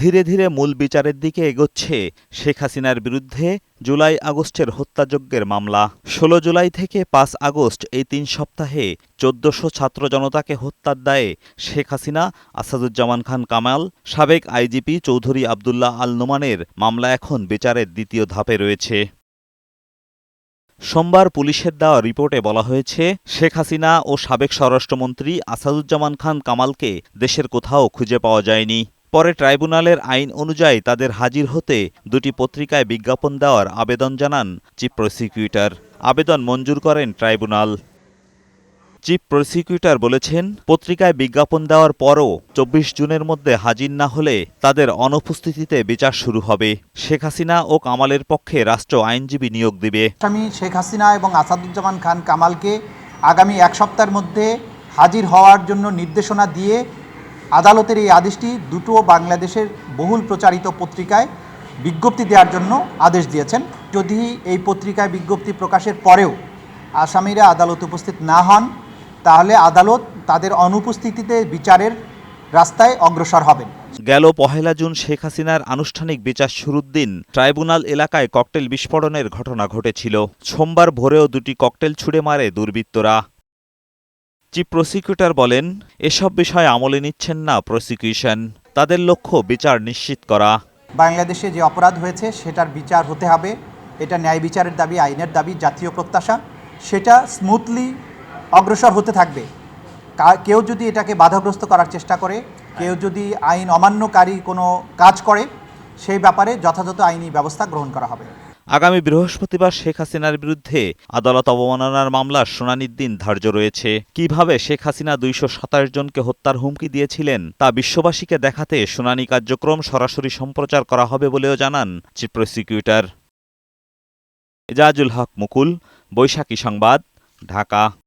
ধীরে ধীরে মূল বিচারের দিকে এগোচ্ছে শেখ হাসিনার বিরুদ্ধে জুলাই আগস্টের হত্যাযজ্ঞের মামলা। ষোলো জুলাই থেকে পাঁচ আগস্ট এই তিন সপ্তাহে চোদ্দশো ছাত্র জনতাকে হত্যার দায়ে শেখ হাসিনা, আসাদুজ্জামান খান কামাল, সাবেক আইজিপি চৌধুরী আবদুল্লাহ আল নোমানের মামলা এখন বিচারের দ্বিতীয় ধাপে রয়েছে। সোমবার পুলিশের দেওয়া রিপোর্টে বলা হয়েছে, শেখ হাসিনা ও সাবেক স্বরাষ্ট্রমন্ত্রী আসাদুজ্জামান খান কামালকে দেশের কোথাও খুঁজে পাওয়া যায়নি। পরে ট্রাইব্যুনালের আইন অনুযায়ী তাদের হাজির হতে দুটি পত্রিকায় বিজ্ঞাপন দেওয়ার আবেদন জানান চিফ প্রসিকিউটর। আবেদন মঞ্জুর করেন ট্রাইব্যুনাল। চিফ প্রসিকিউটর বলেছেন, পত্রিকায় বিজ্ঞাপন দেওয়ার পরও চব্বিশ জুনের মধ্যে হাজির না হলে তাদের অনুপস্থিতিতে বিচার শুরু হবে। শেখ হাসিনা ও কামালের পক্ষে রাষ্ট্র আইনজীবী নিয়োগ দিবে। আসামি শেখ হাসিনা এবং আসাদুজ্জামান খান কামালকে আগামী এক সপ্তাহের মধ্যে হাজির হওয়ার জন্য নির্দেশনা দিয়ে আদালতের এই আদেশটি দুটো বাংলাদেশের বহুল প্রচারিত পত্রিকায় বিজ্ঞপ্তি দেওয়ার জন্য আদেশ দিয়েছেন। যদি এই পত্রিকায় বিজ্ঞপ্তি প্রকাশের পরেও আসামিরা আদালতে উপস্থিত না হন, তাহলে আদালত তাদের অনুপস্থিতিতে বিচারের রাস্তায় অগ্রসর হবেন। গেল পহেলা জুন শেখ হাসিনার আনুষ্ঠানিক বিচার শুরুর দিন ট্রাইব্যুনাল এলাকায় ককটেল বিস্ফোরণের ঘটনা ঘটেছিল। সোমবার ভোরেও দুটি ককটেল ছুড়ে মারে দুর্বৃত্তরা। চিফ প্রসিকিউটর বলেন, এসব বিষয় আমলে নিচ্ছেন না প্রসিকিউশন তাদের লক্ষ্য বিচার নিশ্চিত করা। বাংলাদেশে যে অপরাধ হয়েছে, সেটার বিচার হতে হবে। এটা ন্যায় বিচারের দাবি, আইনের দাবি, জাতীয় প্রত্যাশা। সেটা স্মুথলি অগ্রসর হতে থাকবে। কেউ যদি এটাকে বাধাগ্রস্ত করার চেষ্টা করে, কেউ যদি আইন অমান্যকারী কোনো কাজ করে, সেই ব্যাপারে যথাযথ আইনি ব্যবস্থা গ্রহণ করা হবে। আগামী বৃহস্পতিবার শেখ হাসিনার বিরুদ্ধে আদালত অবমাননার মামলার শুনানির দিন ধার্য রয়েছে। কীভাবে শেখ হাসিনা দুইশো সাতাশ জনকে হত্যার হুমকি দিয়েছিলেন তা বিশ্ববাসীকে দেখাতে শুনানি কার্যক্রম সরাসরি সম্প্রচার করা হবে বলেও জানান চিফ প্রসিকিউটর। এজাজুল হক মুকুল, বৈশাখী সংবাদ, ঢাকা।